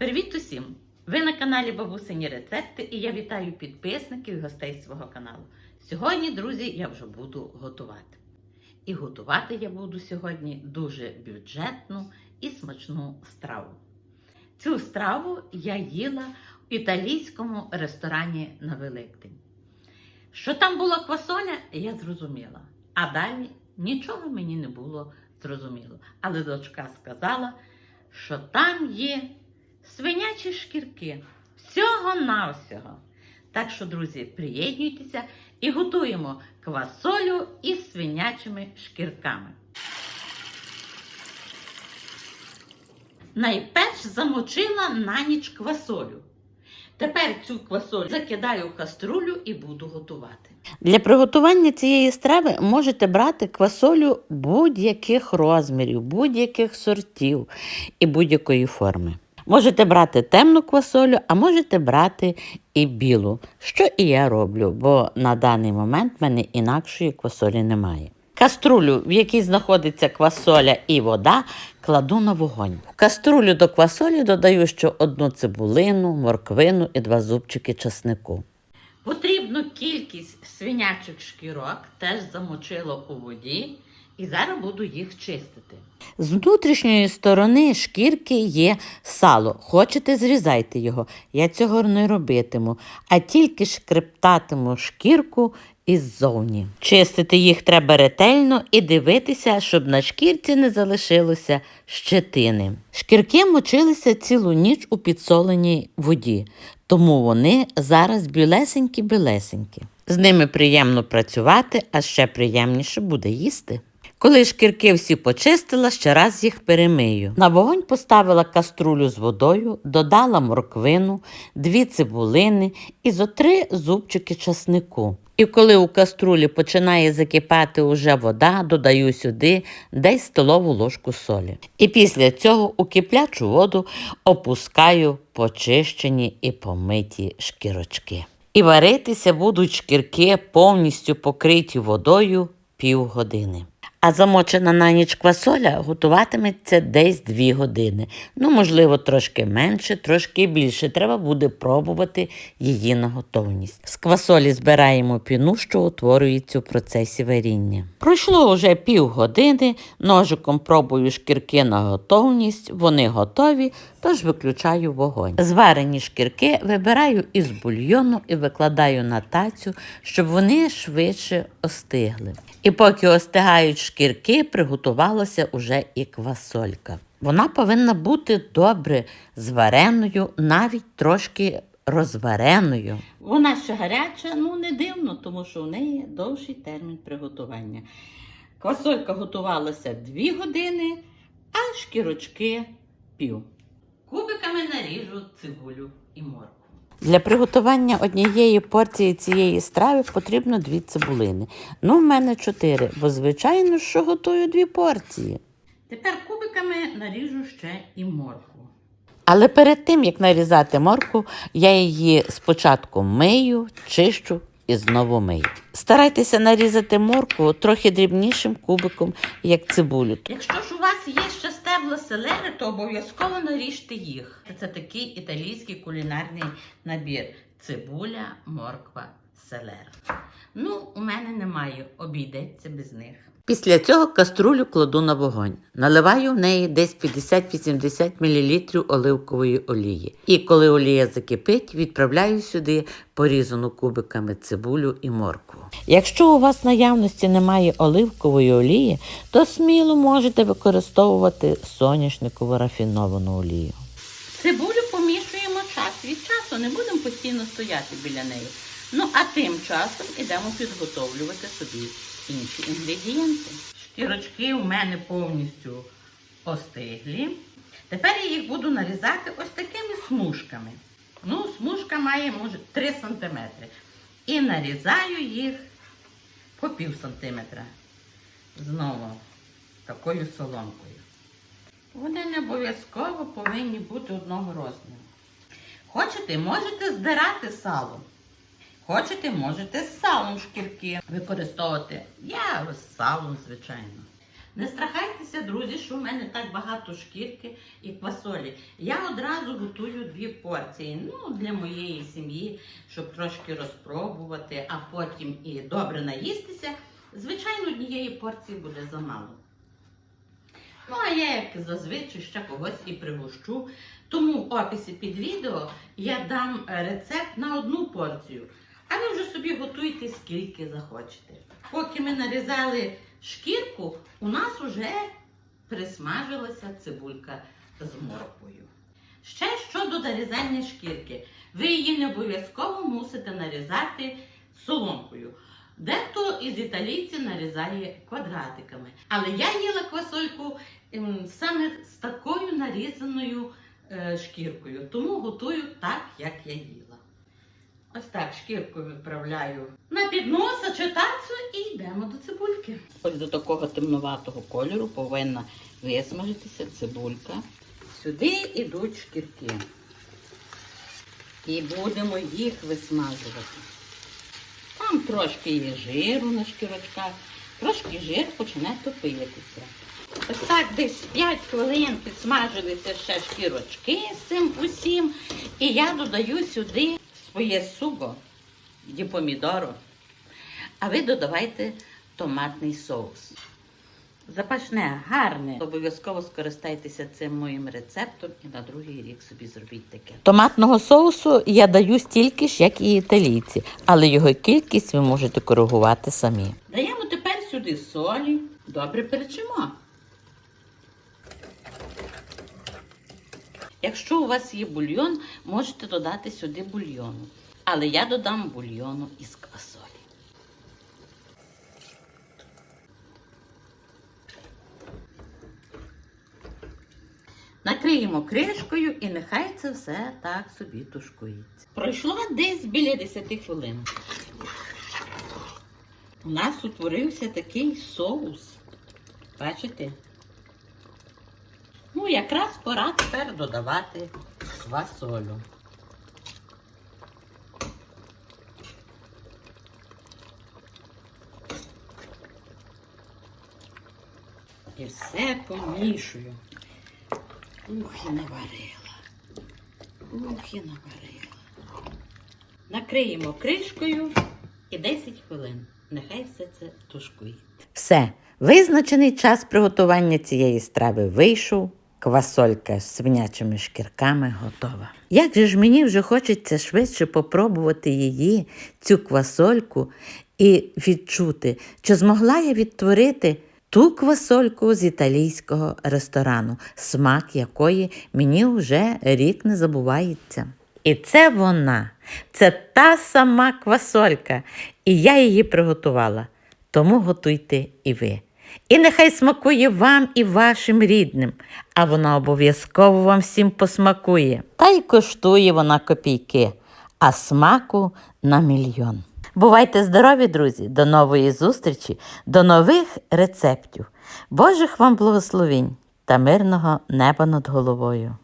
Привіт усім! Ви на каналі Бабусині Рецепти і я вітаю підписників і гостей свого каналу. Сьогодні, друзі, я вже буду готувати. І готувати я буду сьогодні дуже бюджетну і смачну страву. Цю страву я їла в італійському ресторані на Великдень. Що там була квасоля, я зрозуміла. А далі нічого мені не було зрозуміло. Але дочка сказала, що там є свинячі шкірки. Всього-навсього. Так що, друзі, приєднуйтеся і готуємо квасолю із свинячими шкірками. Найперш замочила на ніч квасолю. Тепер цю квасолю закидаю в каструлю і буду готувати. Для приготування цієї страви можете брати квасолю будь-яких розмірів, будь-яких сортів і будь-якої форми. Можете брати темну квасолю, а можете брати і білу, що і я роблю, бо на даний момент в мене інакшої квасолі немає. Каструлю, в якій знаходиться квасоля і вода, кладу на вогонь. В каструлю до квасолі додаю ще одну цибулину, морквину і два зубчики часнику. Потрібну кількість свинячих шкірок теж замочила у воді і зараз буду їх чистити. З внутрішньої сторони шкірки є сало. Хочете, зрізайте його. Я цього не робитиму, а тільки шкрептатиму шкірку іззовні. Чистити їх треба ретельно і дивитися, щоб на шкірці не залишилося щетини. Шкірки мочилися цілу ніч у підсоленій воді, тому вони зараз білесенькі-білесенькі. З ними приємно працювати, а ще приємніше буде їсти. Коли шкірки всі почистила, ще раз їх перемию. На вогонь поставила каструлю з водою, додала морквину, дві цибулини і зо три зубчики часнику. І коли у каструлі починає закипати уже вода, додаю сюди десь столову ложку солі. І після цього у киплячу воду опускаю почищені і помиті шкірочки. І варитися будуть шкірки повністю покриті водою півгодини. А замочена на ніч квасоля готуватиметься десь 2 години. Ну, можливо, трошки менше, трошки більше. Треба буде пробувати її на готовність. З квасолі збираємо піну, що утворюється у процесі варіння. Пройшло вже півгодини, ножиком пробую шкірки на готовність, вони готові, тож виключаю вогонь. Зварені шкірки вибираю із бульйону і викладаю на тацю, щоб вони швидше остигли. І поки остигають шкірки, приготувалася уже і квасолька. Вона повинна бути добре звареною, навіть трошки розвареною. Вона ще гаряча, ну не дивно, тому що в неї довший термін приготування. Квасолька готувалася 2 години, а шкірочки пів. Наріжу цибулю і моркву. Для приготування однієї порції цієї страви потрібно дві цибулини. Ну, в мене чотири, бо звичайно, що готую дві порції. Тепер кубиками наріжу ще і моркву. Але перед тим, як нарізати морку, я її спочатку мию, чищу і знову мию. Старайтеся нарізати морку трохи дрібнішим кубиком, як цибулю. Якщо ж у вас є ще селери, то обов'язково наріжте їх. Це такий італійський кулінарний набір: цибуля, морква, селера. Ну, у мене немає, обійдеться без них. Після цього каструлю кладу на вогонь. Наливаю в неї десь 50-80 мл оливкової олії. І коли олія закипить, відправляю сюди порізану кубиками цибулю і моркву. Якщо у вас в наявності немає оливкової олії, то сміло можете використовувати соняшникову рафіновану олію. Цибулю помішуємо час від часу, не будемо постійно стояти біля неї. Ну, а тим часом ідемо підготовлювати собі інші інгредієнти. Шкірочки у мене повністю остиглі. Тепер я їх буду нарізати ось такими смужками. Ну, смужка має, може, 3 см. І нарізаю їх по пів сантиметра. Знову такою соломкою. Вони не обов'язково повинні бути одного розміру. Хочете, можете здирати сало. Хочете, можете салом шкірки використовувати. Я салом, звичайно. Не страхайтеся, друзі, що в мене так багато шкірки і квасолі. Я одразу готую дві порції. Ну, для моєї сім'ї, щоб трошки розпробувати, а потім і добре наїстися. Звичайно, однієї порції буде замало. Ну, а я, як зазвичай, ще когось і пригощу. Тому в описі під відео я дам рецепт на одну порцію. А ви вже собі готуйте скільки захочете. Поки ми нарізали шкірку, у нас вже присмажилася цибулька з морквою. Ще щодо нарізання шкірки. Ви її не обов'язково мусите нарізати соломкою. Дехто із італійців нарізає квадратиками. Але я їла квасольку ем, саме з такою нарізаною е, шкіркою, тому готую так, як я їла. Ось так шкірку відправляю на підноса чи тацю і йдемо до цибульки. Ось до такого темноватого кольору повинна висмажитися цибулька. Сюди йдуть шкірки. І будемо їх висмажувати. Там трошки є жиру на шкірочках, трошки жир почне топитися. Ось так десь 5 хвилин підсмажилися ще шкірочки з цим усім. І я додаю сюди своє суго ді помідору. А ви додавайте томатний соус. Запашне, гарне. Обов'язково скористайтеся цим моїм рецептом і на другий рік собі зробіть таке. Томатного соусу я даю стільки ж, як і італійці, але його кількість ви можете коригувати самі. Даємо тепер сюди солі, добре перечимо. Якщо у вас є бульйон, можете додати сюди бульйону. Але я додам бульйону із квасолі. Накриємо кришкою і нехай це все так собі тушкується. Пройшло десь біля 10 хвилин. У нас утворився такий соус. Бачите? Ну, якраз пора тепер додавати квасолю. І все помішую. Ух, і наварила. Ух, і наварила. Накриємо кришкою і 10 хвилин. Нехай все це тушкує. Все, визначений час приготування цієї страви вийшов. Квасолька з свинячими шкірками готова. Як же ж мені вже хочеться швидше попробувати її, цю квасольку, і відчути, чи змогла я відтворити ту квасольку з італійського ресторану, смак якої мені вже рік не забувається. І це вона, це та сама квасолька, і я її приготувала. Тому готуйте і ви. І нехай смакує вам і вашим рідним, а вона обов'язково вам всім посмакує. Та й коштує вона копійки, а смаку на мільйон. Бувайте здорові, друзі! До нової зустрічі, до нових рецептів. Божих вам благословінь та мирного неба над головою.